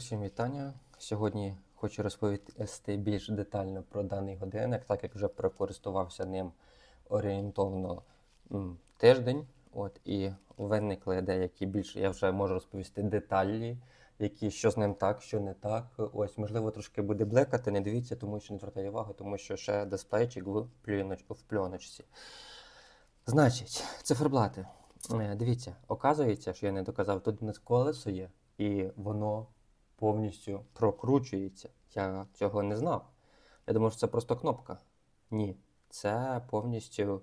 Всім вітання. Сьогодні хочу розповісти більш детально про даний годинник, так як вже прокористувався ним орієнтовно м, тиждень. От, і виникли деякі більш, я вже можу розповісти деталі, які що з ним так, що не так. Ось, можливо, трошки буде блекати, не дивіться, тому що не звертайте увагу, тому що ще дисплейчик в, плюноч, в пльоночці. Значить, циферблати. Е, Дивіться, оказується, що я не доказав, тут нас колесо є, і воно повністю прокручується. Я цього не знав. Я думав, що це просто кнопка. Ні, це повністю,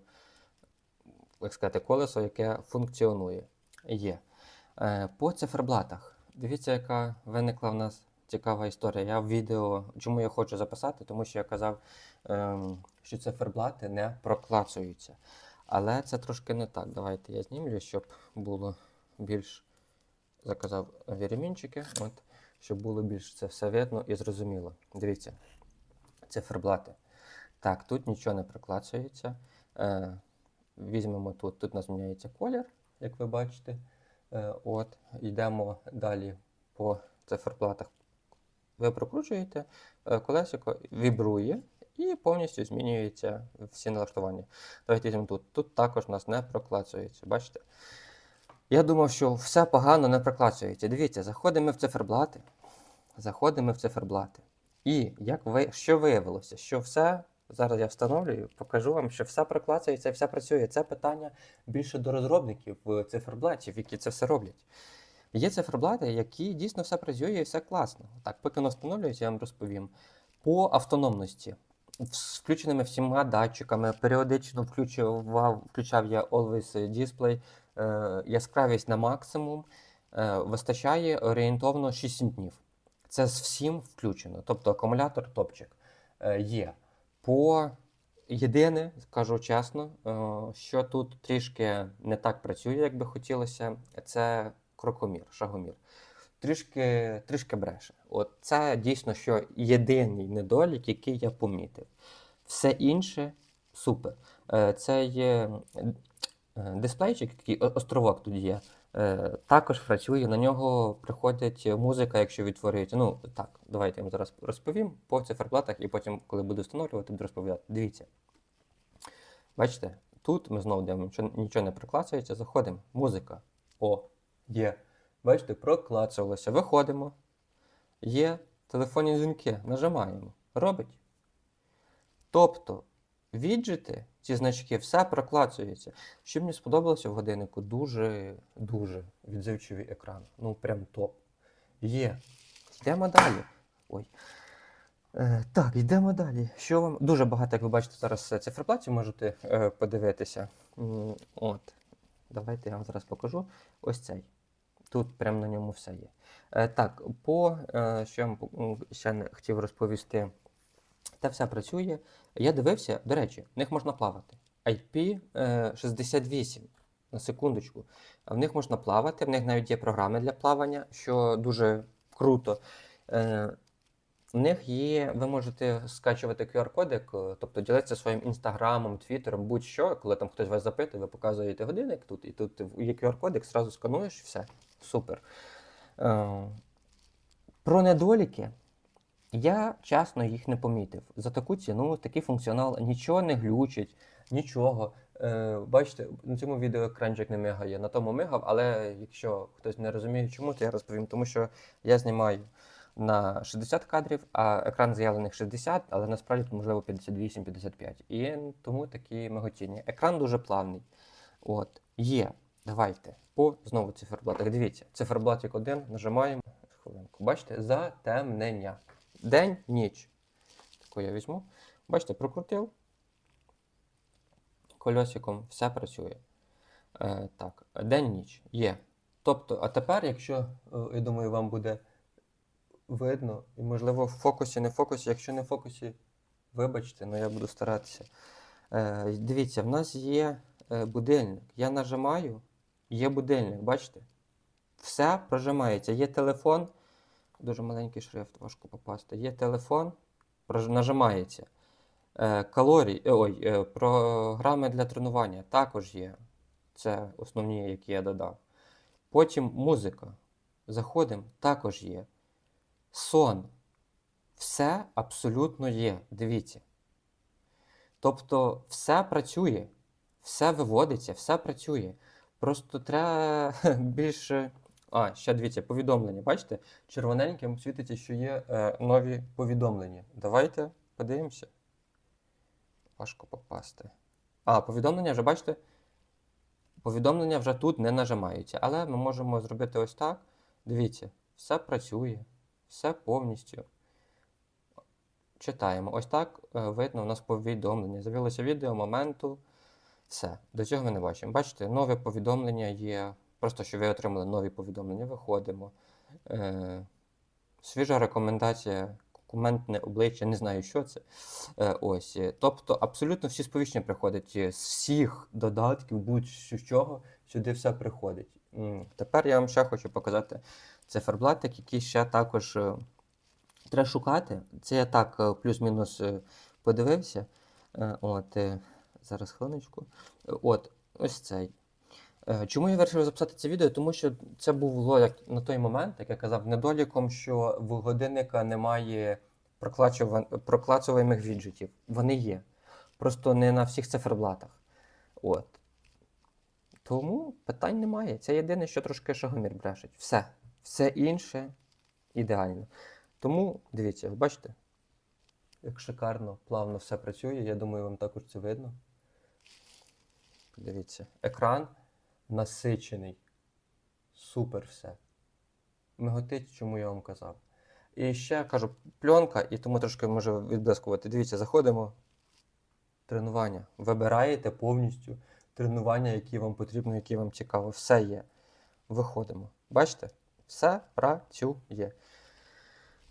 як сказати, колесо, яке функціонує. Є. Е, По циферблатах. Дивіться, яка виникла в нас цікава історія. Я в відео, чому я хочу записати, тому що я казав, ем, що циферблати не проклацуються. Але це трошки не так. Давайте я знімлю, щоб було більш заказав вірімінчики, от, щоб було більш це все видно і зрозуміло. Дивіться, циферблати. Так, тут нічого не проклацується. Е, візьмемо тут, тут у нас міняється колір, як ви бачите. Е, от, йдемо далі по циферблатах. Ви прокручуєте, е, колесико вібрує і повністю змінюються всі налаштування. Давайте візьмемо тут. Тут також у нас не проклацується. Бачите? Я думав, що все погано не проклацується. Дивіться, заходимо в циферблати. Заходимо в циферблати. І як ви, що виявилося? Що все, зараз я встановлюю, покажу вам, що все проклацується і все працює. Це питання більше до розробників циферблатів, які це все роблять. Є циферблати, які дійсно все працює і все класно. Так, поки воно встановлюється, я вам розповім. По автономності з включеними всіма датчиками, періодично включав, включав я Always Display, е, яскравість на максимум, е, вистачає орієнтовно 6 днів. Це з всім включено. Тобто акумулятор топчик е, є. По єдине, скажу чесно, е, що тут трішки не так працює, як би хотілося, це крокомір, шагомір. Трішки, трішки бреше. От це дійсно що єдиний недолік, який я помітив. Все інше супер. Е, Це є е, дисплейчик, такий о- островок тут є. е, Також працює, на нього приходить музика, якщо відтворюється. Ну так, давайте я вам зараз розповім по циферблатах, і потім, коли буду встановлювати, буду розповідати. Дивіться. Бачите, тут ми знову дивимо, нічого не приклацується, заходимо. Музика. О, є. Бачите, проклацувалося. Виходимо. Є телефонні дзвінки. Нажимаємо. Робить. Тобто, віджити, ці значки, все проклацується. Що мені сподобалося в годиннику, дуже, дуже відзивчивий екран. Ну, прям топ. Є. Йдемо далі. Ой. Е, так, йдемо далі. Що вам. Дуже багато, як ви бачите, зараз е, можете е, подивитися. От. Давайте я вам зараз покажу. Ось цей. Тут прямо на ньому все є. Е, так, по е, що я ще не хотів розповісти. Та все працює. Я дивився, до речі, в них можна плавати. IP68, на секундочку. В них можна плавати, в них навіть є програми для плавання, що дуже круто. Е, в них є, ви можете скачувати QR-кодик, е, тобто ділитися своїм інстаграмом, твіттером, будь-що, коли там хтось вас запитує, ви показуєте годинник тут, і тут є QR-кодик, зразу скануєш, і все, супер. Е, про недоліки. Я чесно їх не помітив. За таку ціну, такий функціонал, нічого не глючить, нічого. Е, бачите, на цьому відео екранчик не мигає, на тому мигав, але якщо хтось не розуміє, чому, то я розповім, тому що я знімаю на 60 кадрів, а екран заявлених 60, але насправді можливо 58-55. І тому такі миготіння. Екран дуже плавний. От, є. Давайте. По знову циферблатах. Дивіться, циферблатик 1 нажимаємо. Хвилинку. Бачите, затемнення. День, ніч. Таку я візьму. Бачите, прокрутив. Кольосиком все працює. Е, так, день, ніч. Є. Тобто, а тепер, якщо, е, я думаю, вам буде видно, і можливо в фокусі, не в фокусі, якщо не в фокусі, вибачте, але я буду старатися. Е, дивіться, в нас є е, будильник. Я нажимаю, є будильник, бачите? Все прожимається. Є телефон, дуже маленький шрифт, важко попасти. Є телефон, нажимається. Е, калорії, е, ой, е, програми для тренування також є. Це основні, які я додав. Потім музика. Заходимо, також є. сон. Все абсолютно є. Дивіться. Тобто, все працює, все виводиться, все працює. Просто треба більше. А, ще дивіться, повідомлення. Бачите? Червоненьким світиться, що є е, нові повідомлення. Давайте подивимося. Важко попасти. А, повідомлення вже бачите? Повідомлення вже тут не нажимаються. Але ми можемо зробити ось так. Дивіться, все працює, все повністю. Читаємо. Ось так е, видно у нас повідомлення. З'явилося відео моменту. Все. До цього ми не бачимо. Бачите, нове повідомлення є. Просто що ви отримали нові повідомлення, виходимо. Е, свіжа рекомендація, коментне обличчя, не знаю, що це. Е, ось. Тобто, абсолютно всі сповіщення приходять з всіх додатків, будь-що з чого, сюди все приходить. Тепер я вам ще хочу показати циферблатик, який ще також е, треба шукати. Це я так е, плюс-мінус е, подивився. От, зараз хвилиночку. Е, От, ось цей. Е, Чому я вирішив записати це відео? Тому що це було як на той момент, як я казав, недоліком, що в годинника немає проклацуваних віджитів. Вони є. Просто не на всіх циферблатах. От. Тому питань немає. Це єдине, що трошки шагомір брешить. Все. Все інше ідеально. Тому дивіться, ви бачите, як шикарно, плавно все працює. Я думаю, вам також це видно. Дивіться, екран насичений. Супер все. Миготить, чому я вам казав. І ще кажу, пленка, і тому трошки може відблискувати. Дивіться, заходимо. Тренування. Вибираєте повністю тренування, які вам потрібно, які вам цікаво. Все є. Виходимо. Бачите? Все працює.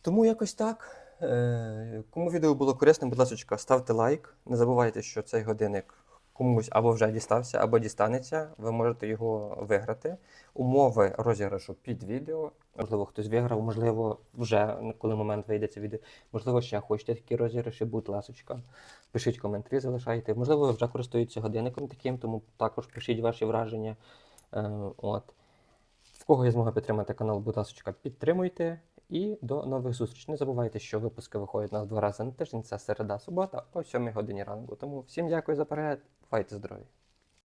Тому якось так. Е, Кому відео було корисним, будь ласка, ставте лайк. Не забувайте, що цей годинник комусь або вже дістався, або дістанеться. Ви можете його виграти. Умови розіграшу під відео. Можливо, хтось виграв, можливо, вже коли момент вийде це відео. Можливо, ще хочете такі розіграші, будь ласочка. Пишіть коментарі, залишайте. Можливо, ви вже користуєтеся годинником таким, тому також пишіть ваші враження. Е, от. В кого є змога підтримати канал, будь ласка, підтримуйте. І до нових зустрічей. Не забувайте, що випуски виходять у нас два рази на тиждень. Це середа, субота о 7 годині ранку. Тому всім дякую за перегляд. Бувайте здорові!